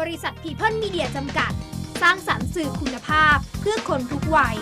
บริษัทพีเพิลมีเดียจำกัด สร้างสรรค์สื่อคุณภาพเพื่อคนทุกวัย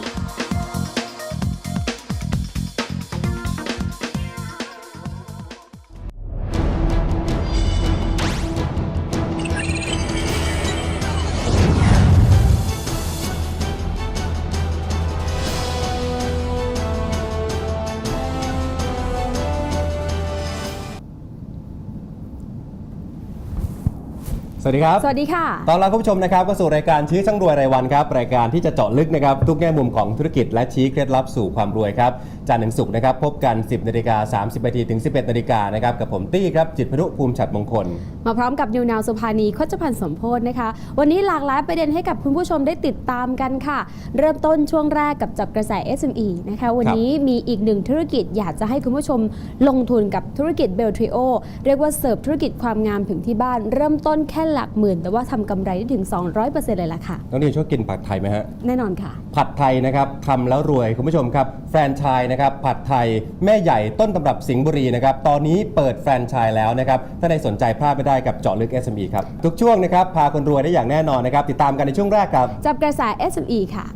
วัสดีครับ สวัสดีค่ะ ตอนรับคุณผู้ชมนะครับเข้าสู่รายการชี้ช่างรวยรายวันครับ รายการที่จะเจาะลึกนะครับทุกแง่มุมของธุรกิจและชี้เคล็ดลับสู่ความรวยครับ จันทร์ถึงศุกร์นะครับพบกัน 10นาฬิกา30นาทีถึง 11นาฬิกานะครับกับผมตี้ครับจิตรพนุภูมิฉัดมงคล มาพร้อมกับนิวนาวสุภานีโคจพันธ์สมโพธนะคะ วันนี้หลากหลายประเด็นให้กับคุณผู้ชมได้ติดตามกันค่ะ เริ่มต้นช่วงแรกกับจับกระแส SME นะคะวันนี้มีอีกหนึ่งธุรกิจอยากจะให้คุณผู้ชมลงทุนกับธุรกิจเบลทริโอเรียกว่าเสิร์ฟธุรกิจความงามถึงที่บ้าน เริ่มต้นแค่หลักหมื่น แต่ว่าทำกำไรได้ถึง 200%เลยล่ะค่ะ น้องนิวชอบกินผัดไทยไหมฮะ แน่นอนค่ะ ผัดไทยนะครับทำแล้วรวยคุณผู้ชมครับ แฟรนไชส์นะครับผัดไทยแม่ใหญ่ต้นตำรับสิงห์บุรีนะครับตอนนี้เปิดแฟรนไชส์แล้วนะครับถ้าใครสนใจพลาดไม่ได้กับเจาะลึก SME ครับ ทุกช่วงนะครับพาคนรวยได้อย่างแน่นอนนะครับติดตามกันในช่วงแรกครับ จับกระแส SME ค่ะ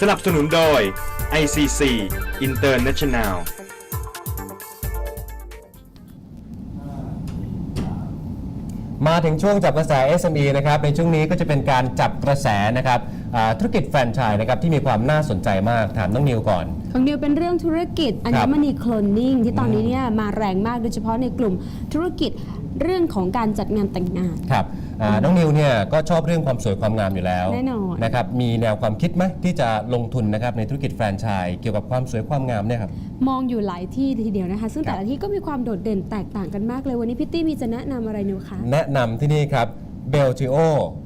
สนับสนุนโดย ICC International มาถึงช่วงจับกระแส SME นะครับในช่วงนี้ก็จะเป็นการจับกระแสนะครับอ่าธุรกิจแฟรนไชส์นะครับที่มีความน่าสนใจมากถามน้องนิวก่อน ของนิวเป็นเรื่องธุรกิจอัครัญบมณีโคลนนิ่งที่ตอนนี้เนี่ยมาแรงมากโดยเฉพาะในกลุ่มธุรกิจ เรื่องของการจัดงานแต่งงาน ครับอ่าน้องนิวเนี่ยก็ชอบเรื่องความสวยความงามอยู่แล้วแน่นอน นะครับมีแนวความคิดไหมที่จะลงทุนนะครับในธุรกิจแฟรนไชส์เกี่ยวกับความสวยความงามเนี่ยครับ มองอยู่หลายที่ทีเดียวนะคะ ซึ่งครับแต่ละที่ก็มีความโดดเด่นแตกต่างกันมากเลยวันนี้พี่ตี้มีจะแนะนำอะไรนิวคะ แนะนำที่นี่ครับ เบลจิโอ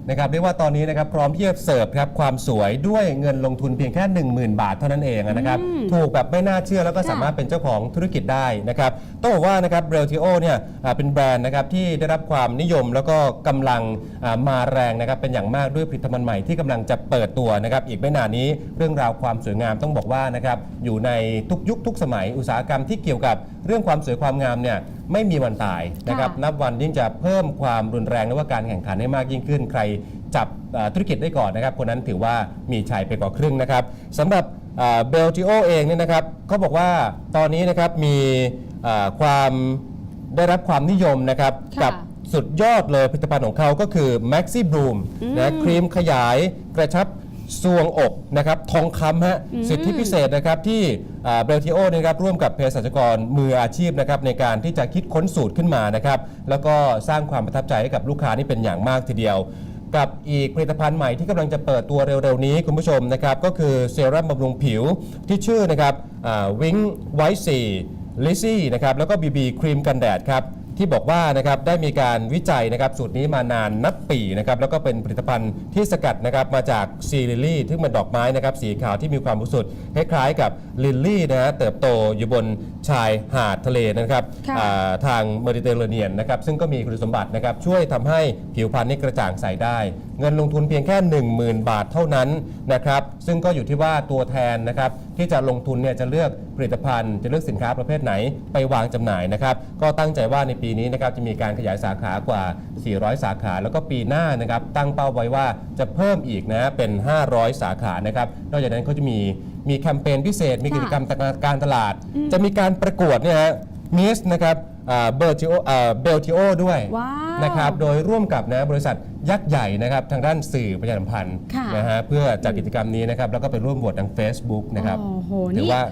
นะครับเรียกว่าตอนนี้นะครับพร้อมที่จะเสิร์ฟครับความสวยด้วยเงินลงทุนเพียงแค่ 10,000 บาทเท่านั้นเองนะครับอืมถูกแบบไม่น่าเชื่อแล้วก็ค่ะสามารถเป็นเจ้าของธุรกิจได้นะครับต้องบอกว่านะครับเบลจิโอเนี่ยอ่าเป็นแบรนด์นะครับที่ได้รับความนิยมแล้วก็กำลังอ่ามาแรงนะครับเป็นอย่างมากด้วยผลิตภัณฑ์ใหม่ที่กำลังจะเปิดตัวนะครับอีกไม่นานนี้เรื่องราวความสวยงามต้องบอกว่านะครับอยู่ในทุกยุคทุกสมัยอุตสาหกรรมที่เกี่ยวกับ เรื่องความสวยความงามเนี่ยไม่มีวันตายนะครับค่ะนับวันยิ่งจะเพิ่มความรุนแรงและว่าการแข่งขันให้มากยิ่งขึ้น ใครจับเอ่อธุรกิจได้ก่อนนะครับคนนั้นถือว่ามีชัยไปกว่าครึ่งนะครับสำหรับเบลจิโอเองเนี่ยนะครับเขาบอกว่าตอนนี้นะครับมีเอ่อความได้รับความนิยมนะครับค่ะกับสุดยอดเลยผลิตภัณฑ์ของเขาก็คือ Maxi Bloom นะครีมขยายกระชับ ซวงอกนะครับทองคำฮะสิทธิพิเศษนะครับที่เบลทิโอนะครับร่วมกับเภสัชกรมืออาชีพนะครับในการที่จะคิดค้นสูตรขึ้นมานะครับแล้วก็สร้างความประทับใจให้กับลูกค้านี่เป็นอย่างมากทีเดียว กับอีกผลิตภัณฑ์ใหม่ที่กำลังจะเปิดตัวเร็วๆนี้คุณผู้ชมนะครับก็คือเซรั่มบำรุงผิวที่ชื่อนะครับวิงไวท์ซีลิซี่นะครับแล้วก็บีบีครีมกันแดดครับ ที่บอกว่านะครับได้มีการวิจัยนะครับสูตรนี้มานานนับปีนะครับแล้วก็เป็นผลิตภัณฑ์ที่สกัดนะครับมาจากซีลิลลี่ที่เป็นดอกไม้นะครับสีขาวที่มีความบริสุทธิ์คล้ายๆกับลิลลี่นะฮะเติบโตอยู่บนชายหาดทะเลนะครับค่ะอ่าทางเมดิเตอร์เรเนียนนะครับซึ่งก็มีคุณสมบัตินะครับช่วยทำให้ผิวพรรณนี่กระจ่างใสได้เงินลงทุนเพียงแค่ 10,000 บาทเท่านั้นนะครับซึ่งก็อยู่ที่ว่าตัวแทนนะครับที่จะลงทุนเนี่ยจะเลือกผลิตภัณฑ์ จะเลือกสินค้าประเภทไหนไปวางจำหน่ายนะครับก็ตั้งใจว่าในปีนี้นะครับจะมีการขยายสาขากว่า 400 สาขา แล้วก็ปีหน้านะครับตั้งเป้าไว้ว่าจะเพิ่มอีกนะเป็น 500 สาขานะครับนอกจากนั้นเขาจะมีมีแคมเปญพิเศษ มีกิจกรรมการตลาด จะมีการประกวดเนี่ยฮะ มิสนะครับเบลจิโอเบลจิโอด้วยว้าวนะครับโดยร่วมกับนะบริษัทยักษ์ใหญ่นะครับทางด้านสื่อประชาสัมพันธ์ค่ะนะฮะเพื่อจัดกิจกรรมนี้นะครับแล้วก็ไปร่วมโหวตทาง Facebook นะครับโอ้โหถืนี่อว่า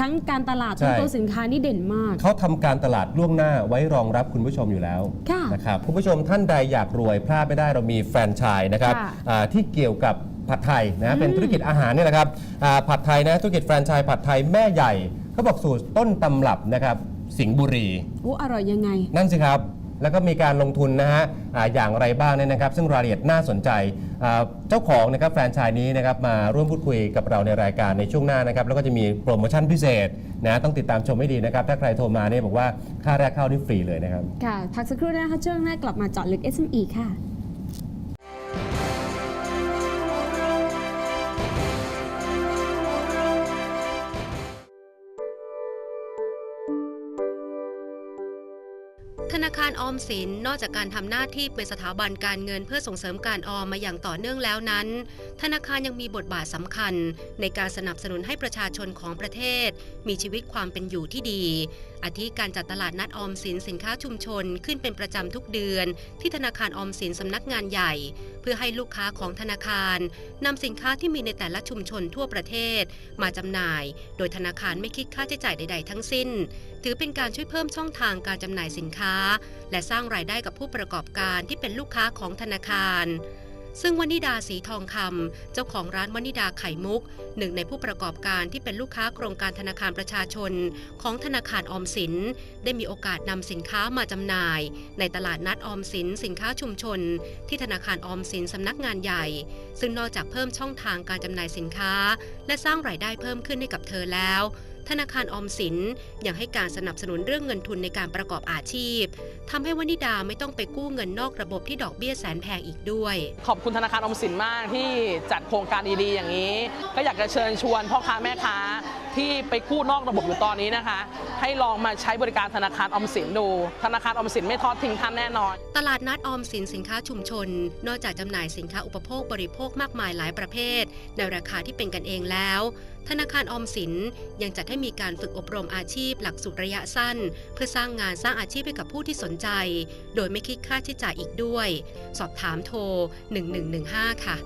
ทั้งการตลาดใช่ทั้งตัวสินค้านี่เด่นมาก เขาทำการตลาดล่วงหน้าไว้รองรับคุณผู้ชมอยู่แล้วค่ะนะครับคุณผู้ชมท่านใดอยากรวยพลาดไม่ได้เรามีแฟรนไชส์นะครับค่ะอ่าที่เกี่ยวกับผัดไทยนะเป็นธุรกิจอาหารนี่แหละครับอ่าผัดไทยนะธุรกิจแฟรนไชส์ผัดไทยแม่ใหญ่เขาบอกสูตรต้นตำรับนะครับ สิงห์บุรี โอ้อร่อยยังไง นั่นสิครับ แล้วก็มีการลงทุนนะฮะอ่าอย่างไรบ้างเนี่ยนะครับ ซึ่งรายละเอียดน่าสนใจอ่าเจ้าของนะครับแฟรนไชส์นี้นะครับมาร่วมพูดคุยกับเราในรายการในช่วงหน้านะครับ แล้วก็จะมีโปรโมชั่นพิเศษนะต้องติดตามชมให้ดีนะครับ ถ้าใครโทรมาเนี่ยบอกว่าค่าแรกเข้านี่ฟรีเลยนะครับ ค่ะ พักสักครู่นะคะช่วงหน้ากลับมาเจาะลึก SME ค่ะ か ออมสิน นอกจากการทำหน้าที่เป็นสถาบันการเงินเพื่อส่งเสริมการออมมาอย่างต่อเนื่องแล้วนั้น ธนาคารยังมีบทบาทสำคัญ ในการสนับสนุนให้ประชาชนของประเทศ มีชีวิตความเป็นอยู่ที่ดี อาทิการจัดตลาดนัดออมสินสินค้าชุมชนขึ้นเป็นประจำทุกเดือน ที่ธนาคารออมสินสำนักงานใหญ่ เพื่อให้ลูกค้าของธนาคารนำสินค้าที่มีในแต่ละชุมชนทั่วประเทศ มาจำหน่าย โดยธนาคารไม่คิดค่าใช้จ่ายใด ๆ ทั้งสิ้น ถือเป็นการช่วยเพิ่มช่องทางการจำหน่ายสินค้าและสร้างรายได้กับผู้ประกอบการที่เป็นลูกค้าของธนาคาร ซึ่งวนิดาสีทองคำเจ้าของร้านวนิดาไข่มุก หนึ่งในผู้ประกอบการที่เป็นลูกค้าโครงการธนาคารประชาชน ของธนาคารออมสิน ได้มีโอกาสนำสินค้ามาจำหน่าย ในตลาดนัดออมสิน สินค้าชุมชน ที่ธนาคารออมสินสำนักงานใหญ่ ซึ่งนอกจากเพิ่มช่องทางการจำหน่ายสินค้า และสร้างรายได้เพิ่มขึ้นให้กับเธอแล้ว ธนาคารออมสินยังให้การสนับสนุนเรื่องเงินทุนในการประกอบอาชีพทำให้วนิดาไม่ต้องไปกู้เงินนอกระบบที่ดอกเบี้ยแสนแพงอีกด้วย ขอบคุณธนาคารออมสินมากที่จัดโครงการดีๆอย่างนี้ ก็อยากจะเชิญชวนพ่อค้าแม่ค้าที่ไปกู้นอกระบบอยู่ตอนนี้นะคะ ให้ลองมาใช้บริการธนาคารออมสินดู ธนาคารออมสินไม่ทอดทิ้งท่านแน่นอน ตลาดนัดออมสินสินค้าชุมชน นอกจากจำหน่ายสินค้าอุปโภคบริโภคมากมายหลายประเภท ในราคาที่เป็นกันเองแล้ว ธนาคารออมสินยังจัดให้มีการฝึกอบรมอาชีพหลักสูตรระยะสั้น เพื่อสร้างงานสร้างอาชีพให้กับผู้ที่สนใจ โดยไม่คิดค่าใช้จ่ายอีกด้วย สอบถามโทร 1115 ค่ะ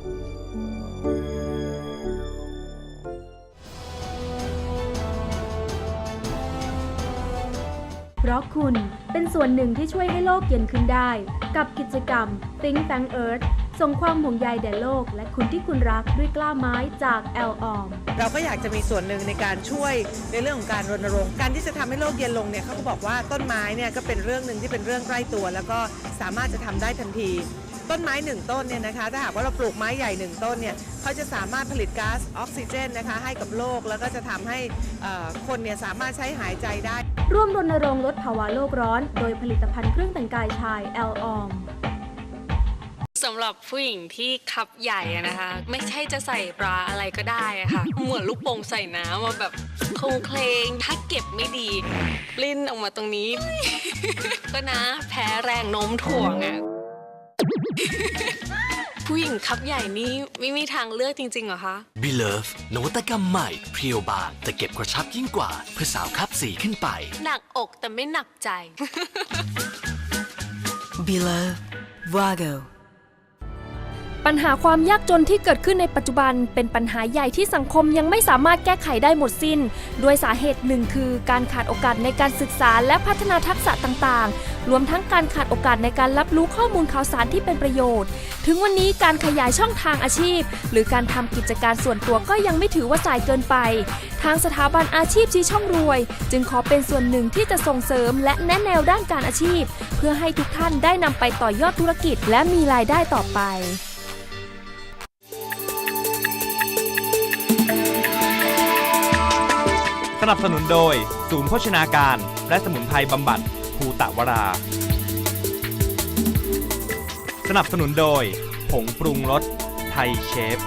เพราะคุณเป็นส่วนหนึ่งที่ช่วยให้โลกเย็นขึ้นได้ กับกิจกรรม Think Tank Earth ส่งความห่วงใยแด่โลก และคุณที่คุณรักด้วยกล้าไม้จาก l ออม เราก็อยากจะมีส่วนหนึ่งในการช่วยในเรื่องของการรณรงค์การที่จะทำให้โลกเย็นลงเนี่ยเขาก็บอกว่าต้นไม้เนี่ยก็เป็นเรื่องหนึ่งที่เป็นเรื่องใกล้ตัว แล้วก็สามารถจะทำได้ทันที ต้นไม้หนึ่งต้นเนี่ยนะคะถ้าหากว่าเราปลูกไม้ใหญ่หนึ่งต้นเนี่ยเขาจะสามารถผลิตก๊าซออกซิเจนนะคะให้กับโลกแล้วก็จะทำให้เอ่อคนเนี่ยสามารถใช้หายใจได้ ร่วมรณรงค์ลดภาวะโลกร้อน โดยผลิตภัณฑ์เครื่องแต่งกายชาย l ออม สำหรับผู้หญิงที่คับใหญ่อะนะคะ ไม่ใช่จะใส่บราอะไรก็ได้อะค่ะ เหมือนลูกโป่งใส่น้ำมาแบบโครงเคลงถ้าเก็บไม่ดีปลิ้นออกมาตรงนี้ ก็นะแพ้แรงโน้มถ่วงอะผู้หญิงคับใหญ่นี่ไม่มีทางเลือกจริงๆเหรอคะบีเลิฟนวัตกรรมใหม่เพรียวบางแต่เก็บกระชับยิ่งกว่า เพื่อสาวคับสีขึ้นไป หนักอกแต่ไม่หนักใจ Beloved Vago ปัญหาความยากจนที่เกิดขึ้นในปัจจุบัน เป็นปัญหาใหญ่ที่สังคมยังไม่สามารถแก้ไขได้หมดสิน้นด้วยสาเหตุหนึ่งคือการขาดโอกาสในการศึกษาและพัฒนาทักษะต่างๆ รวมทั้งการขาดโอกาสในการรับรู้ข้อมูลข่าวสารที่เป็นประโยชน์ ถึงวันนี้การขยายช่องทางอาชีพ หรือการทำกิจการส่วนตัวก็ยังไม่ถือว่าจ่ายเกินไป ทางสถาบันอาชีพชี้ช่องรวย จึงขอเป็นส่วนหนึ่งที่จะส่งเสริม และแนะแนวด้านการอาชีพ เพื่อให้ทุกท่านได้นำไปต่อยอดธุรกิจ และมีรายได้ต่อไป นับสนุนโดย ศูนย์โภชนาการ และสมุนไพรบำบัดภูตะวรา สนับสนุนโดย ผงปรุงรสไทยเชฟ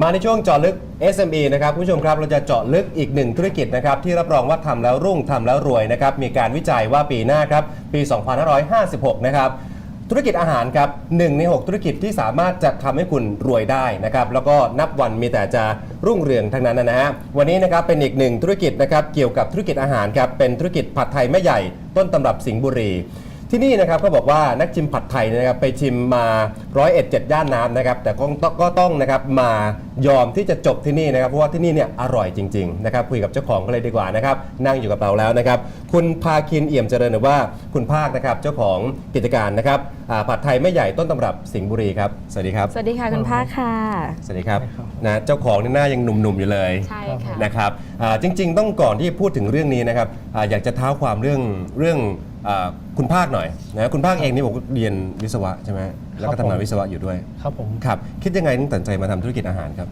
มาในช่วงเจาะลึก SME นะครับคุณผู้ชมครับเราจะเจาะลึกอีกหนึ่งธุรกิจนะครับที่รับรองว่าทำแล้วรุ่งทำแล้วรวยนะครับมีการวิจัยว่าปีหน้าครับปี 2556 นะครับ ธุรกิจอาหารครับหนึ่งใน 6 ธุรกิจที่สามารถจะทำให้คุณรวยได้นะครับแล้วก็นับวันมีแต่จะรุ่งเรืองทั้งนั้นนะฮะวันนี้นะครับเป็นอีกหนึ่งธุรกิจนะครับเกี่ยวกับธุรกิจอาหารครับเป็นธุรกิจผัดไทยแม่ใหญ่ต้นตำรับสิงห์บุรี ที่นี่นะครับก็บอกว่านักชิมผัดไทยเนี่ยนะครับไปชิมมาร้อยเอ็ดเจ็ดย่านน้ำนะครับแต่ก็ต้องก็ต้องนะครับมายอมที่จะจบที่นี่นะครับเพราะว่าที่นี่เนี่ยอร่อยจริงๆนะครับคุยกับเจ้าของกันเลยดีกว่านะครับนั่งอยู่กับเราแล้วนะครับคุณพาคินเอี่ยมเจริญหรือว่าคุณภาคนะครับเจ้าของกิจการนะครับอ่าผัดไทยไม่ใหญ่ต้นตำรับสิงห์บุรีครับสวัสดีครับสวัสดีค่ะคุณภาคค่ะ สวัสดีครับนะเจ้าของนี่หน้ายังหนุ่มๆอยู่เลย ใช่ค่ะ นะครับอ่าจริงๆ ต้องก่อนที่พูดถึงเรื่องนี้นะครับอาอยากจะเท้าความเรื่องเรื่องอา คุณภาคหน่อยนะคุณภาคเองนี่ผมก็เรียนวิศวะใช่ไหมแล้วก็ทำงานวิศวะอยู่ด้วยครับผม ครับคิดยังไงถึงตัดสินใจมาทำธุรกิจอาหารครับ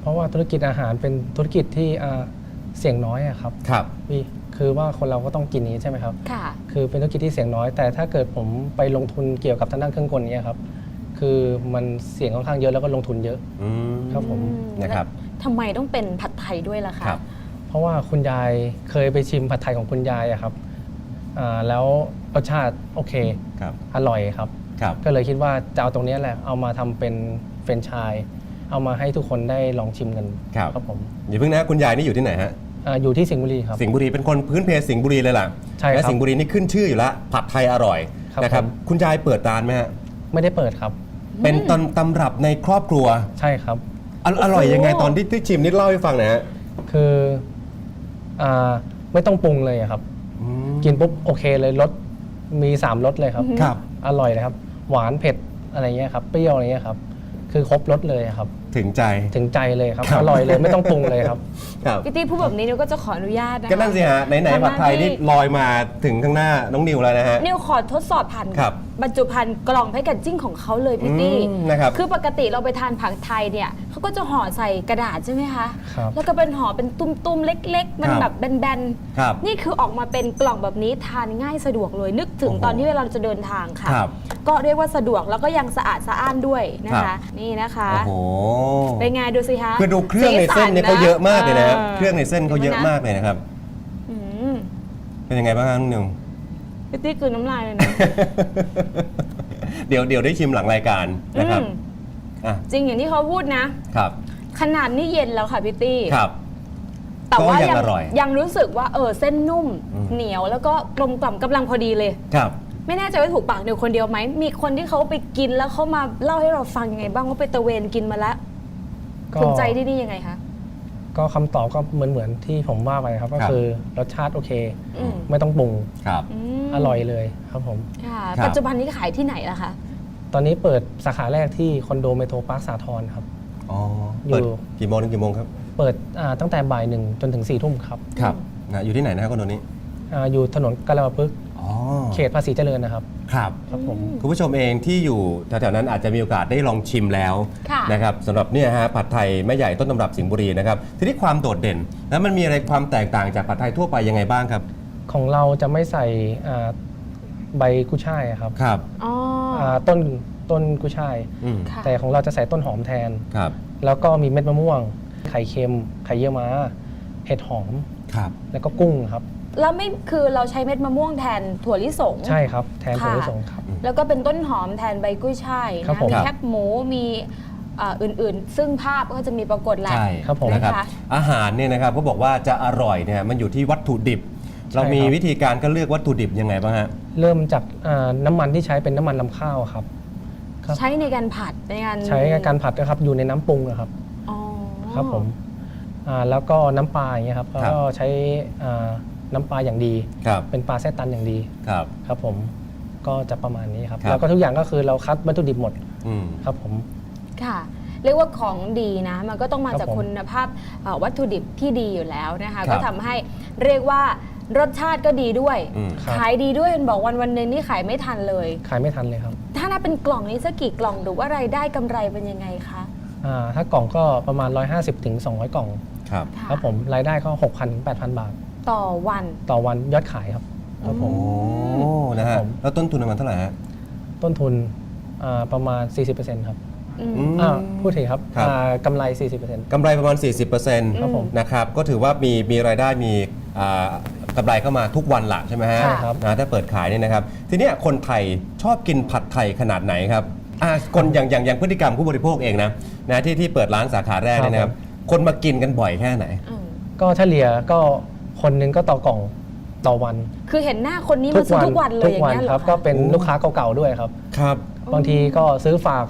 เพราะว่าธุรกิจอาหารเป็นธุรกิจที่อ่าเสี่ยงน้อยอะครับครับ พี่คือว่าคนเราก็ต้องกินนี้ใช่ไหมครับ ค่ะ คือเป็นธุรกิจที่เสี่ยงน้อย แต่ถ้าเกิดผมไปลงทุนเกี่ยวกับทางด้านเครื่องกลเนี่ยครับ คือมันเสี่ยงค่อนข้างเยอะแล้วก็ลงทุนเยอะ อืม ครับผมนะครับทำไมต้องเป็นผัดไทยด้วยล่ะคะ ครับ เพราะว่าคุณยายเคยไปชิมผัดไทยของคุณยายอะครับ อ่าแล้วรสชาติโอเค ครับอร่อยครับ ครับ ก็เลยคิดว่าจะเอาตรงเนี้ยแหละเอามาทำเป็นเฟรนไชาย เอามาให้ทุกคนได้ลองชิมกันครับครับ ผมอย่าเพิ่งนะคุณยายนี่อยู่ที่ไหนฮะ อาอยู่ที่สิงห์บุรีครับ สิงห์บุรีเป็นคนพื้นเพสิงห์บุรีเลยล่ะใช่ครับและสิงห์บุรีนี่ขึ้นชื่ออยู่แล้วผัดไทยอร่อยครับนะครับ ผม คุณยายเปิดร้านไหมฮะ ไม่ได้เปิดครับ เป็นตำตำรับในครอบครัว ใช่ครับ ออร่อยยังไงตอนที่ที่ชิมนิดเล่าให้ฟังหน่อยฮะ คืออาไม่ต้องปรุงเลยอะครับอืม กินปุ๊บโอเคเลยรสมี3รสเลยครับ ครับ อร่อยเลยครับ หวานเผ็ดอะไรเงี้ยครับ เปรี้ยวอะไรเงี้ยครับ คือครบรสเลยครับ ถึงใจ ถึงใจเลยครับ ครับ อร่อยเลยไม่ต้องปรุงเลยครับ ครับ พี่ตี้พูดแบบนี้นิวก็จะขออนุญาตนะคะก็นั่นสิฮะไหนๆผัดไทยนี่ลอยมาถึงข้างหน้าน้องนิวแล้วนะฮะ นิวขอทดสอบผ่านครับบรรจุภัณฑ์กล่องแพคเกจจิ้งของเขาเลยพี่ตี้อืมนะครับ คือปกติเราไปทานผัดไทยเนี่ยเขาก็จะห่อใส่กระดาษใช่ไหมคะ ครับ แล้วก็เป็นห่อเป็นตุ้มๆ เล็ก ๆ มันครับแบบแบนครับ ๆ นี่คือออกมาเป็นกล่องแบบนี้ทานง่ายสะดวกเลยนึกถึงโอ้โหตอนที่เวลาเราจะเดินทางค่ะ ครับก็เรียกว่าสะดวกแล้วก็ยังสะอาดสะอ้านด้วยนะครัคะ บ นี่นะคะ โอ้โหเป็นไงดูสิคะคือดูเครื่องในเส้นเนี่ยเขาเยอะมากเลยนะฮะออเครื่องในเส้นเขาเยอะมากเลยนะครับอืมเป็นยังไงบ้างครับน้องนิวพี่ตี้กลืนน้ำลายเลยนะเดี๋ยวเดี๋ยวได้ชิมหลังรายการนะครับอืมอะจริงอย่างที่เขาพูดนะครับ ขนาดนี้เย็นแล้วค่ะพี่ตี้ครับแต่ว่าก็ยังยังอร่อยยังรู้สึกว่าเออเส้นนุ่มอืมเหนียวแล้วก็กลมกล่อมกำลังพอดีเลยครับไม่แน่ใจว่าถูกปากเดียวคนเดียวไหม มีคนที่เขาไปกินแล้วเขามาเล่าให้เราฟังยังไงบ้างว่าไปตะเวนกินมาแล้ว ก็ภูมิใจที่นี่ยังไงคะ ก็คำตอบก็เหมือนเหมือนที่ผมว่าไปครับ ก็ครับ คือรสชาติโอเค อืม ไม่ต้องปรุงครับ มอร่อยเลยครับผม ค่ะ ครับ ปัจจุบันนี้ขายที่ไหนล่ะคะ ตอนนี้เปิดสาขาแรกที่คอนโดเมโทรพาร์คสาทรครับ อ๋ออยู่ เปิดกี่โมงถึงกี่โมงครับ เปิดอ่าตั้งแต่บ่ายหนึ่งจนถึงสี่ทุ่มครับครับนะอยู่ที่ไหนนะครับคอนโดนี้อาอยู่ถนนกาลาปึกษ์อ๋อเขตภาษีเจริญนะครับ ครับ ครับผม คุณผู้ชมเองที่อยู่แถวๆนั้นอาจจะมีโอกาสได้ลองชิมแล้วค่ะ นะครับสำหรับเนี่ยฮะผัดไทยแม่ใหญ่ต้นตำรับสิงห์บุรีนะครับทีนี้ความโดดเด่น แล้วมันมีอะไรความแตกต่างจากผัดไทยทั่วไปยังไงบ้างครับของเราจะไม่ใส่อ่าใบกุยช่ายอะครับครับอ๋ออ่าต้นต้นกุยช่าย อืมค่ะแต่ของเราจะใส่ต้นหอมแทน ครับแล้วก็มีเม็ดมะม่วง ไข่เค็ม ไข่เยี่ยวม้า เห็ดหอม ครับ แล้วก็กุ้งครับ แล้วไม่คือเราใช้เม็ดมะม่วงแทนถั่วลิสง ใช่ครับ แทนถั่วค่ะลิสงครับ แล้วก็เป็นต้นหอมแทนใบกุ้ยช่ายครับนะผมมีแคบหมูมีเอ่ออื่นๆ ซึ่งภาพก็จะมีปรากฏแหละใช่ครับผมนะครับนะคะอาหารเนี่ยนะครับก็บอกว่าจะอร่อยเนี่ยมันอยู่ที่วัตถุดิบ เรามีครับวิธีการก็เลือกวัตถุดิบยังไงบ้างฮะเริ่มจากอ่าน้ำมันที่ใช้เป็นน้ำมันลำข้าวครับครับ ใช้ในการผัดในการใช้การผัดนะครับอยู่ในน้ำปรุงนะครับอ๋อครับผมอ่าแล้วก็น้ำปลาอย่างเงี้ยครับครับก็ใช้อ่า น้ำปลาอย่างดี ครับเป็นปลาแซตันอย่างดีครับ ครับผมก็จะประมาณนี้ครับครับ แล้วก็ทุกอย่างก็คือเราคัดวัตถุดิบหมดอืม ครับผม ค่ะ เรียกว่าของดีนะ มันก็ต้องมาครับจากผมคุณภาพเอ่อวัตถุดิบที่ดีอยู่แล้วนะคะครับก็ทำให้เรียกว่ารสชาติก็ดีด้วย อืม ครับ ขายดีด้วยเห็นบอกวันวันหนึ่งนี่ขายไม่ทันเลย ขายไม่ทันเลยครับถ้านับเป็นกล่องนี้สักกี่กล่องหรือว่ารายได้กำไรเป็นยังไงคะอ่าถ้ากล่องก็ประมาณ 150ถึง200 กล่องครับะครับผมรายได้ก็ 6,000ถึง8,000 บาท ต่อวัน ต่อวันยอดขายครับครับผม โอ้นะครัฮะบผม แล้วต้นทุนประมาณเท่าไหร่ฮะ ต้นทุนอ่าประมาณ 40%ครับอืมอืม อ่าพูดถึงครับครับ อ่ากำไร 40%กำไรประมาณ 40%ครับผมนะครับ ก็ถือว่ามีมีรายได้มีอ่ากำไรเข้ามาทุกวันละใช่ไหมฮะใช่ครับ นะถ้าเปิดขายเนี่ยนะครับ ทีเนี้ยคนไทยชอบกินผัดไทยขนาดไหนครับอ่าคนอย่างอย่างอย่างพฤติกรรมผู้บริโภคเองนะนะที่ที่เปิดร้านสาขาแรกเนี่ยนะครับ คนมากินกันบ่อยแค่ไหน อืมก็เฉลี่ยก็ คนหนึงก็ต่อกล่องต่อวันคือเห็นหน้าคนนี้มาซื้อทุกวันเลยทุอกย่างวันเงี้ยเหรครัอบก็คะ เป็นโอ้ลูกค้าเก่าๆด้วยครับ ครับ บางทีก็ซื้อฝาก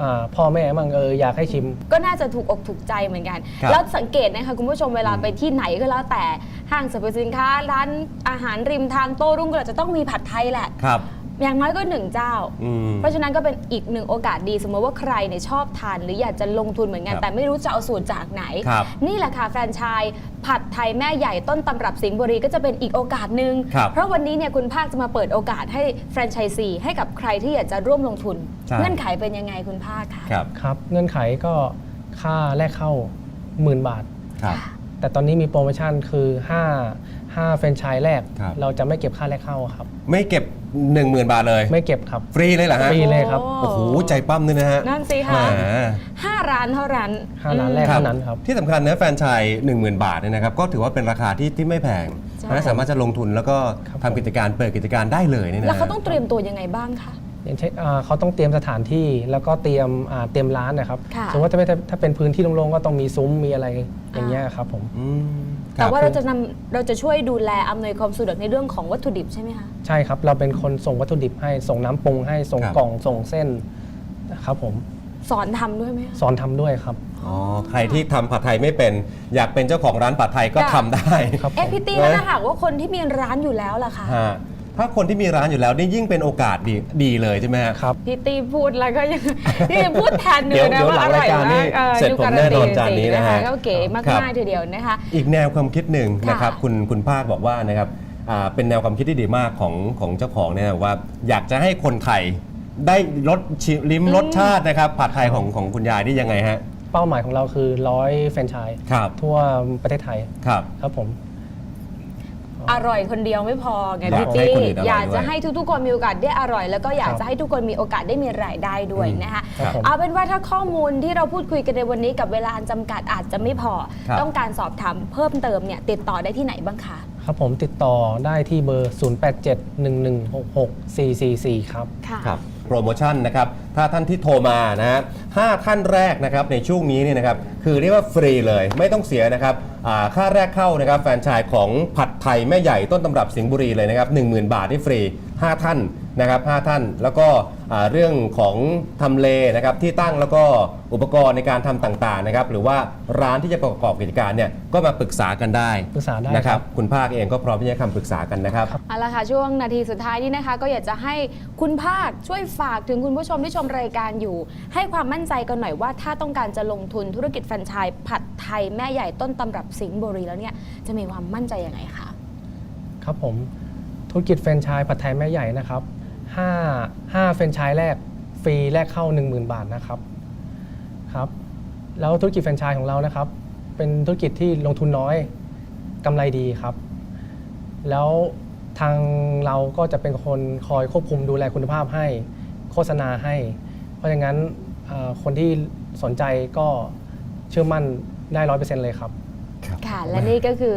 อ่าพ่อแม่มั่งเอออยากให้ชิม ก็น่าจะถูกอกถูกใจเหมือนกัน ครับแล้วสังเกตนะคะคุณผู้ชมเวลาไปที่ไหนก็แล้วแต่ห้างสรรพสินค้า ร้านอาหารริมทางโต้รุ่งก็จะต้องมีผัดไทยแหละ ครับ อย่างน้อยก็หนึ่งเจ้า อืม เพราะฉะนั้นก็เป็นอีกหนึ่งโอกาสดี สมมติว่าใครเนี่ยชอบทาน หรืออยากจะลงทุนเหมือนกัน ครับแต่ไม่รู้จะเอาสูตรจากไหน ครับนี่แหละค่ะแฟรนไชส์ผัดไทยแม่ใหญ่ต้นตำรับสิงห์บุรีก็จะเป็นอีกโอกาสหนึ่งครับเพราะวันนี้เนี่ยคุณภาคจะมาเปิดโอกาสให้แฟรนไชส์ซีให้กับใครที่อยากจะร่วมลงทุน ใช่ เงื่อนไขเป็นยังไงคุณภาคคะ ครับครับเงื่อนไขก็ค่าแรกเข้าหมื่นบาท ครับ แต่ตอนนี้มีโปรโมชั่นคือ 5 5แฟรนไชส์แรก ครับ เราจะไม่เก็บค่าแรกเข้าครับ ไม่เก็บ 10,000 บาทเลย ไม่เก็บครับ ฟรีเลยเหรอฮะ ฟรีเลยครับ โอ้โห ใจปั้มด้วยนะฮะนั่นสิแหคะมห้าร้านเท่านั้นห้าร้านแรกครับเท่านั้นครับ ที่สำคัญนะแฟรนไชาย10,000 บาทเนี่ยนะครับ ก็ถือว่าเป็นราคาที่ที่ไม่แพงใช่เพราะฉะนั้นสามารถจะลงทุนแล้วก็ครับทำกิจการเปิดกิจการได้เลยเนี่ยนะแล้วเขาต้องเตรียมตัวยังไงบ้างคะ อย่างเช่นอ่าเขาต้องเตรียมสถานที่แล้วก็เตรียมอ่าเตรียมร้านนะครับค่ะ สมมติว่าถ้าเป็นถ้าเป็นพื้นที่โล่งๆก็ต้องมีซุ้มมีอะไรอย่างเงี้ยครับผม อืมค แต่บว่าเราจะนำเราจะช่วยดูแลอำนวยความสะดวกในเรื่องของวัตถุดิบใช่ไหมคะ ใช่ครับ เราเป็นคนส่งวัตถุดิบให้ ส่งน้ำปรุงให้ ส่งครับ กล่อง ส่งเส้นนะครับผม สอนทำด้วยไหมคะ สอนทำด้วยครับ อ๋อใครที่ทำผัดไทยไม่เป็น อยากเป็นเจ้าของร้านผัดไทยก็ค่ะ ทำได้ครับ เอะพี่ตี้นะแล้วถ้าหากว่าคนที่มีร้านอยู่แล้วล่ะคะ ฮะ ถ้าคนที่มีร้านอยู่แล้วนี่ยิ่งเป็นโอกาสดีดีเลยใช่ไหมฮะ ครับ พี่ตี้พูดแล้วก็ยัง นี่ยังพูดแทนอเดี๋ยยู่วนะเดี๋ยวว่าหลัองร่อยรายการนี่มากออเสร็จยูผมการัแน่นอนจริงๆจานนี้นะฮะก็เก๋มครับากๆทีเดียวนะคะ อีกแนวความคิดหนึ่งค่ะนะครับคุณคุณภาคบอกว่านะครับอ่าเป็นแนวความคิดที่ดีมากของของเจ้าของเนี่ยว่า อยากจะให้คนไทยได้รสชิลิ้มรสชาตินะครับผัดไทยของของคุณยายนี่ยังไงฮะเป้าหมายของเราคือร้อยแฟรนไชส์ครับทั่วประเทศไทยครับ ครับผม อร่อยคนเดียวไม่พอไงอยากพี่ให้ตี้คนอื่นอร่อยอยากจะด้วย ให้ทุกๆคนมีโอกาสได้อร่อย แล้วก็อยากครับจะให้ทุกคนมีโอกาสได้มีรายได้ด้วยอืมนะคะ ครับผม เอาเป็นว่าถ้าข้อมูลที่เราพูดคุยกันในวันนี้กับเวลาอันจำกัดอาจจะไม่พอ ครับ ต้องการสอบถามเพิ่มเติมเนี่ยติดต่อได้ที่ไหนบ้างคะ ครับผมติดต่อได้ที่เบอร์ 0871166444 ครับ ค่ะ ครับ โปรโมชั่นนะครับ ถ้าท่านที่โทรมานะฮะห้าท่านแรกนะครับในช่วงนี้เนี่ยนะครับ คือเรียกว่าฟรีเลยไม่ต้องเสียนะครับอ่าค่าแรกเข้านะครับแฟรนไชายของผัดไทยแม่ใหญ่ต้นตำรับสิงห์บุรีเลยนะครับ10,000 บาทที่ฟรี 5 ท่าน นะครับ5ท่าน แล้วก็อ่าเรื่องของทำเลนะครับที่ตั้งแล้วก็อุปกรณ์ในการทำต่างๆนะครับหรือว่าร้านที่จะประกอบกิจการเนี่ยก็มาปรึกษากันได้ปรึกษาได้นะคครัรับ บคุณภาคเองก็พร้อมที่จะให้คำปรึกษากันนะครับ เอาละค่ะ ช่วงนาทีสุดท้ายนี้นะคะ ก็อยากจะให้คุณภาคช่วยฝากถึงคุณผู้ชมที่ชมรายการอยู่ ให้ความมั่นใจกันหน่อยว่าถ้าต้องการจะลงทุนธุรกิจแฟรนไชส์ผัดไทยแม่ใหญ่ต้นตำรับสิงห์บุรีแล้วเนี่ยจะมีความมั่นใจยังไงคะ ครับผมธุรกิจแฟรนไชส์ผัดไทยแม่ใหญ่นะครับ 5 5แฟรนไชส์แรกฟรีแรกเข้า 10,000 บาทนะครับครับแล้วธุรกิจแฟรนไชส์ของเรานะครับ เป็นธุรกิจที่ลงทุนน้อยกำไรดีครับ แล้วทางเราก็จะเป็นคนคอยควบคุมดูแลคุณภาพให้โฆษณาให้ เพราะฉะนั้นเอ่อคนที่สนใจก็เชื่อมั่นได้ร้อยเปอร์เซ็นต์เลยครับ ค่ะ และนี่ก็คือ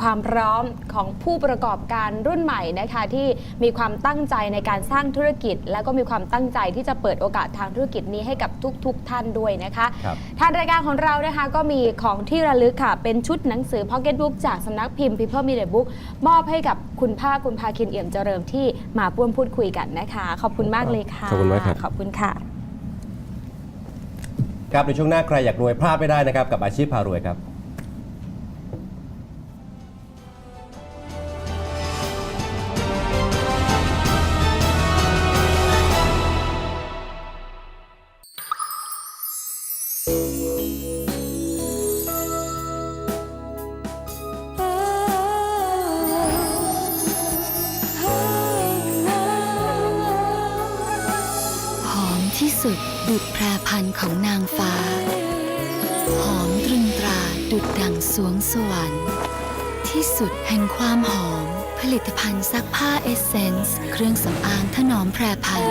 ความพร้อมของผู้ประกอบการรุ่นใหม่นะคะที่มีความตั้งใจในการสร้างธุรกิจ แล้วก็มีความตั้งใจที่จะเปิดโอกาสทางธุรกิจนี้ให้กับทุกๆทท่านด้วยนะคะครับ ทางรายการของเรานะคะก็มีของที่ระลึกค่ะ เป็นชุดหนังสือ Pocket Book จากสำนักพิมพ์ People Media Book มอบให้กับคุณภาคคุณพาคินเอี่ยมเจริญที่มาร่วมพูดคุยกันนะคะ ขอบคุณมากเลยค่ะขอบคุณมากครับ ขอบคุณค่ะ ครับในช่วงหน้าใครอยากรวยพลาดไม่ได้นะครับกับอาชีพพารวยครับ หอมตรึงตราดุดดั่งสวงสวรรค์ ที่สุดแห่งความหอม ผลิตภัณฑ์ซักผ้าเอเซนส์เครื่องสำอางถนอมแพรพันธุ์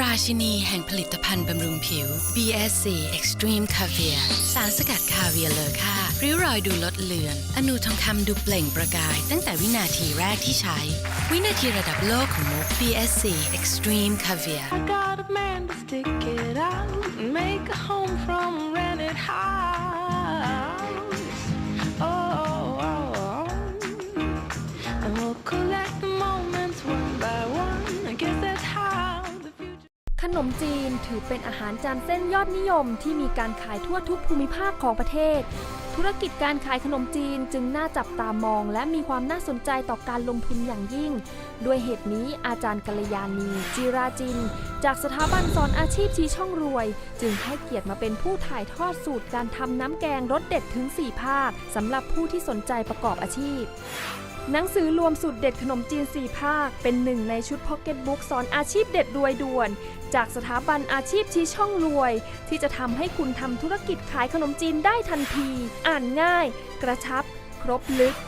ราชินีแห่งผลิตภัณฑ์บำรุงผิว BSC Extreme Caviar สารสกัดคาเวียร์เลอค่า ริ้วรอยดูลดเลือน อนูทองคำดูเปล่งประกาย ตั้งแต่วินาทีแรกที่ใช้ วินาทีระดับโลกของมุก BSC Extreme Caviar I got a man to stick time. มจีนถือเป็นอาหารจานเส้นยอดนิยมที่มีการขายทั่วทุกภูมิภาคของประเทศ ธุรกิจการขายขนมจีนจึงน่าจับตามอง และมีความน่าสนใจต่อการลงทุนอย่างยิ่ง ด้วยเหตุนี้อาจารย์กัลยาณีจิราจิน จากสถาบันสอนอาชีพชี้ช่องรวย จึงให้เกียรติมาเป็นผู้ถ่ายทอดสูตรการทำน้ำแกงรสเด็ดถึง 4 ภาคสำหรับผู้ที่สนใจประกอบอาชีพ หนังสือรวมสูตรเด็ดขนมจีน 4 ภาค เป็นหนึ่งในชุดพ็อกเก็ตบุ๊กสอนอาชีพเด็ดรวยด่วน จากสถาบันอาชีพชี้ช่องรวย ที่จะทำให้คุณทำธุรกิจขายขนมจีนได้ทันที อ่านง่าย กระชับ ครบลึกส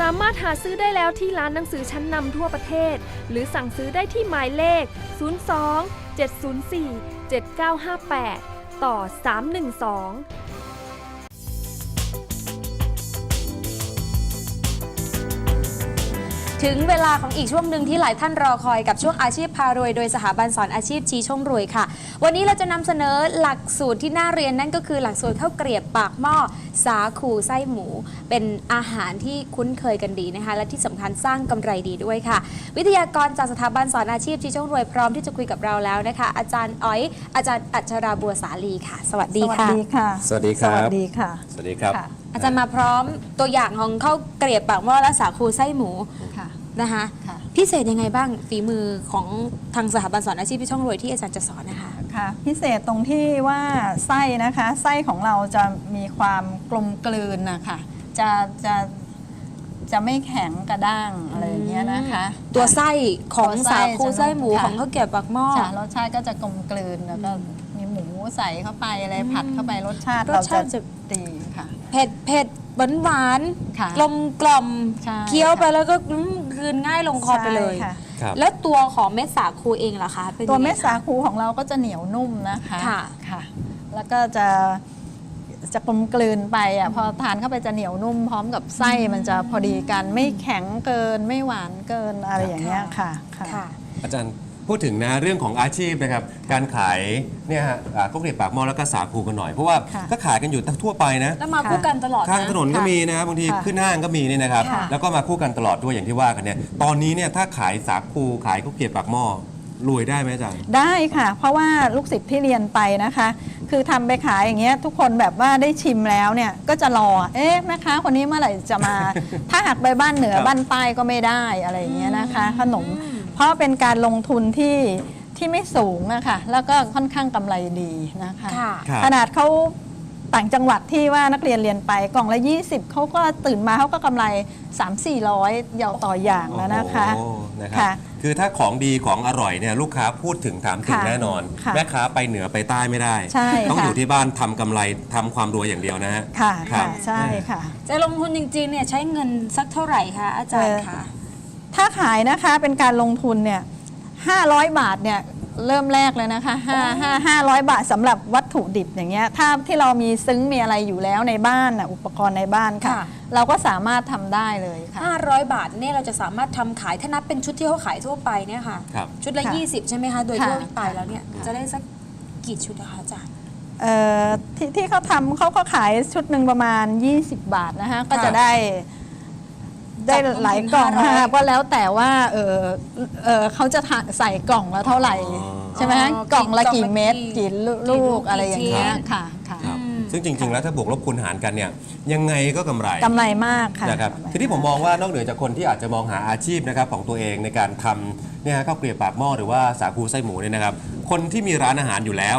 สามารถหาซื้อได้แล้วที่ร้านหนังสือชั้นนำทั่วประเทศ หรือสั่งซื้อได้ที่หมายเลข 02 704 7958 ต่อ 312 ถึงเวลาของอีกช่วงหนึ่งที่หลายท่านรอคอยกับช่วงอาชีพพารวย โดยสถาบันสอนอาชีพชี้ช่องรวยค่ะ วันนี้เราจะนำเสนอหลักสูตรที่น่าเรียนนั่นก็คือหลักสูตรข้าวเกรียบปากหม้อสาคูไส้หมู เป็นอาหารที่คุ้นเคยกันดีนะคะ และที่สำคัญสร้างกำไรดีด้วยค่ะ วิทยากรจากสถาบันสอนอาชีพชี้ช่องรวยพร้อมที่จะคุยกับเราแล้วนะคะ อาจารย์อ้อย อาจารย์อัชราบัวสาลีค่ะ สวัสดีค่ะ สวัสดีค่ะ สวัสดีครับ สวัสดีค่ะ สวัสดีครับค่ะ อาจารย์มาพร้อมตัวอย่างของข้าวเกรียบปากหม้อและสาคูไส้หมูค่ะ นะคะค่ะ พิเศษยังไงบ้างฝีมือของทางสถาบันสอนอาชีพที่ช่องรวยที่อาจารย์จะสอนนะคะ ค่ะ พิเศษตรงที่ว่าไส้นะคะไส้ของเราจะมีความกลมกลืนนะคะจะจะจะไม่แข็งกระด้างอะไรอย่างเงี้ยนะคะ ตัวไส้ของตัวสาคูจะไส้หมูค่ะ ของข้าวเกรียบปากหม้อค่ะรสชาติก็จะกลมกลืนแล้วก็มีหมูใส่เข้าไปอะไรผัดเข้าไปรสชาติรเราสชาติจะดีค่ะ เผ็ดเผ็ดหวานหวานค่ะกลมกล่อมใช่เคี้ยวไปแล้วก็อืมกลืนง่ายลงคอไปเลย ใช่ค่ะ ครับ แล้วตัวของเม็ดสาคูเองล่ะคะเป็นตัวยังไงเม็ดคะสาคูของเราก็จะเหนียวนุ่มนะคะค่ะ ค่ะ แล้วก็จะจะกลมกลืนไปอะพอทานเข้าไปจะเหนียวนุ่มพร้อมกับไส้มันจะพอดีกันไม่แข็งเกินไม่หวานเกินอะไรอย่างเงี้ยค่ะค่ะ ค่ะ อาจารย์ พูดถึงนะเรื่องของอาชีพนะครับการขายเนี่ยฮะอ่าข้าวเกรียบปากหม้อแล้วก็สาคูกันหน่อยเพราะว่าค่ะ ก็ขายกันอยู่ทั่วไปนะ แล้วมาคู่กันตลอดข้างถนนก็ค่ะมีนะครับบางทีค่ะขึ้นห้างก็มีเนี่ยนะครับ ค่ะ แล้วก็มาคู่กันตลอดด้วยอย่างที่ว่ากันเนี่ยตอนนี้เนี่ยถ้าขายสาคูขายข้าวเกรียบปากหม้อรวยได้ไหมอาจารย์ ได้ค่ะ เพราะว่าลูกศิษย์ที่เรียนไปนะคะ คือทำไปขายอย่างเงี้ยทุกคนแบบว่าได้ชิมแล้วเนี่ยก็จะรอ เอ๊ะแม่ค้าคนนี้เมื่อไหร่จะมา ถ้าหากไปบ้านเหนือครับ บ้านใต้ก็ไม่ได้อะไรอย่างเงี้ยนะคะ ขนมเพ ราะเป็นการลงทุนที่ที่ไม่สูงนะคะแล้วก็ค่อนข้างกำไรดีนะคะ ค่ะครับ ขนาดเขาต่างจังหวัดที่ว่านักเรียนเรียนไปกล่องละ 20 เขาก็ตื่นมาเขาก็กำไร 3 4 0 0เยาวต่ออย่างแล้วนะคะ โอ้โหนะครับค่ะคือถ้าของดีของอร่อยเนี่ยลูกค้าพูดถึงถามถึงค่ะแน่นอน ค่ะแม่ค้าไปเหนือไปใต้ไม่ได้ ใช่ต้องค่ะ อยู่ที่บ้านทำกำไรทำความรวยอย่างเดียวนะฮะ ค่ะครัค่ะบใช่ค่ะ จะลงทุนจริงๆเนี่ยใช้เงินสักเท่าไหร่คะอาจารย์คะ ถ้าขายนะคะเป็นการลงทุนเนี่ย500 บาทเนี่ยเริ่มแรกเลยนะคะ5 5 500 บาทสำหรับวัตถุดิบอย่างเงี้ยถ้าที่เรามีซึ้งมีอะไรอยู่แล้วในบ้านน่ะอุปกรณ์ในบ้านค่ะ ค่ะ เราก็สามารถทำได้เลยค่ะ 500 บาทเนี่ยเราจะสามารถทำขายถ้านับเป็นชุดที่เขาขายทั่วไปเนี่ยค่ะ ครับ ชุดละ ค่ะ20 ใช่ไหมคะ โดยค่ะ ทั่วไปแล้วเนี่ยจะได้สักกี่ชุดนะคะอาจารย์ เอ่อที่ที่เขาทำเขาก็ขายชุดหนึ่งประมาณ 20 บาทนะคะก็จะได้ ได้จากลงทุนหลายกล่องนะ500คะก็แล้วแต่ว่าเออเออเขาจะทะใส่กล่องละเท่าไหร่อ๋อใช่ไหมคะอ๋อกล่องละกล่องละกี่เม็ดกี่กี่ลูกี่ลูลูกกอะไรอย่างเงี้ยกี่ชิ้นค่ะค่ะ ครับซึ่งจริง ๆ แล้วถ้าบวกลบคูณหารกันเนี่ยยังไงก็กำไร กำไรมากค่ะนะครับกำไรทีนี้ผมมองว่านอกเหนือจากคนที่อาจจะมองหาอาชีพนะครับของตัวเองในการทำเนี่ยฮะข้าวเกรียบปากหม้อหรือว่าสาคูไส้หมูเนี่ยนะครับ คนที่มีร้านอาหารอยู่แล้ว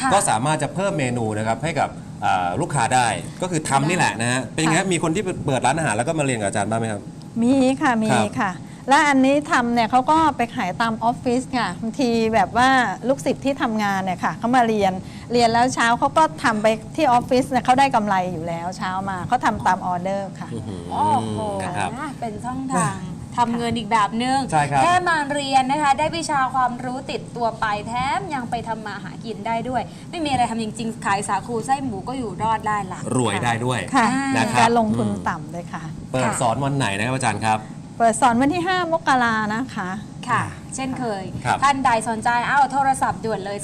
ค่ะ ก็สามารถจะเพิ่มเมนูนะครับให้กับ อ่าลูกค้าได้ก็คือทำนี่แหละนะฮะเป็นยังไงครับมีคนที่เปิดร้านอาหารแล้วก็มาเรียนกับอาจารย์บ้างไหมครับ มีค่ะมีครับค่ะ และอันนี้ทำเนี่ยเขาก็ไปขายตามออฟฟิศค่ะบางทีแบบว่าลูกศิษย์ที่ทำงานเนี่ยค่ะเขามาเรียนเรียนแล้วเช้าเขาก็ทำไปที่ออฟฟิศเนี่ยเขาได้กำไรอยู่แล้วเช้ามาเขาทำตามออเดอร์ค่ะ โอ้โหนะครับนะเป็นช่องทาง ทำเงินอีกแบบนึงใช่ครับแค่มาเรียนนะคะ ได้วิชาความรู้ติดตัวไปแถมยังไปทำมาหากินได้ด้วย ไม่มีอะไรทำจริงๆ ขายสาคูไส้หมูก็อยู่รอดได้ละ รวยได้ด้วย ค่ะนะครับการลงทุนอืมต่ำเลยค่ะ เปิดสอนวันไหนนะครับอาจารย์ครับ เปิดสอนวันที่ 5 มกรานะคะ ค่ะ เช่นเคย ครับ ท่านใดสนใจเอาโทรศัพท์ด่วนเลย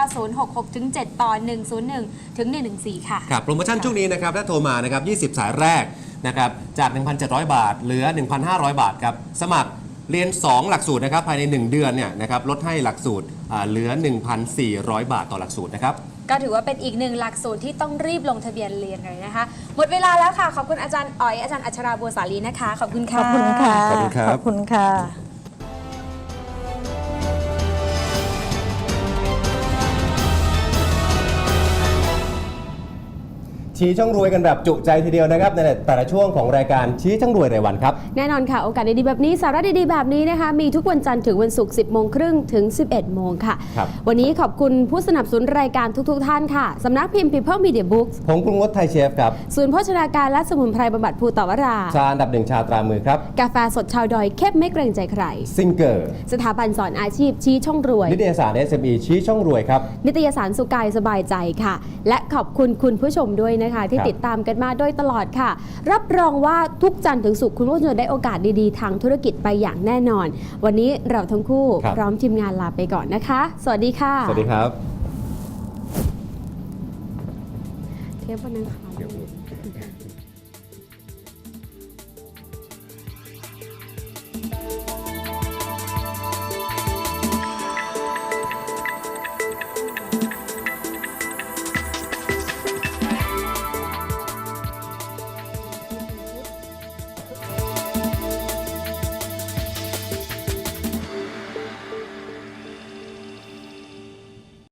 027049066ถึง7ต่อ101ถึง114 ค่ะ ครับโปรโมชั่นช่วงนี้นะครับถ้าโทรมานะครับ 20 สายแรกนะครับจาก 1,700 บาท เหลือ 1,500 บาทครับสมัครเรียน 2 หลักสูตรนะครับภายใน 1 เดือนเนี่ยนะครับลดให้หลักสูตรอ่าเหลือ 1,400 บาทต่อหลักสูตรนะครับ ก็ถือว่าเป็นอีกหนึ่งหลักสูตรที่ต้องรีบลงทะเบียนเรียนเลยนะคะ หมดเวลาแล้วค่ะ ขอบคุณอาจารย์อ๋อยอาจารย์อัชราบัวสาลีนะคะ ขอบคุณขค่ะอบคุณค่ะ ขอบคุณครับ ขอบคุณค่ะ ชี้ช่องรวยกันแบบจุใจทีเดียวนะครับในแต่ละช่วงของรายการชี้ช่องรวยรายวันครับ แน่นอนค่ะ โอกาสดีๆแบบนี้สาระดีๆแบบนี้นะคะ มีทุกวันจันทร์ถึงวันศุกร์ 10 โมงครึ่งถึง 11 โมงค่ะ ครับ วันนี้ขอบคุณผู้สนับสนุนรายการทุกๆ ท่านค่ะ สำนักพิมพ์ People Media Books ผงปรุงรสไทยเชฟครับศูนย์โภชนาการและสมุนไพรบำบัดภูตะวรา ชาอันดับหนึ่งชาตรามือครับกาแฟสดชาวดอยเข้มไม่เกรงใจใคร ซิงเกอร์สถาบันสอนอาชีพชี้ช่องรวย นิตยสาร SME ชี้ช่องรวยครับ นิตยสารสุกายสบายใจค่ะ และขอบคุณคุณผู้ชมด้วยนะคะที่ครับติดตามกันมาโดยตลอดค่ะ รับรองว่าทุกจันทร์ถึงศุกร์คุณผู้ชมจะได้โอกาสดีๆ ทางธุรกิจไปอย่างแน่นอน วันนี้เราทั้งคู่ครับ พร้อมทีมงานลาไปก่อนนะคะ สวัสดีค่ะสวัสดีครับ เทปวันนั้นค่ะ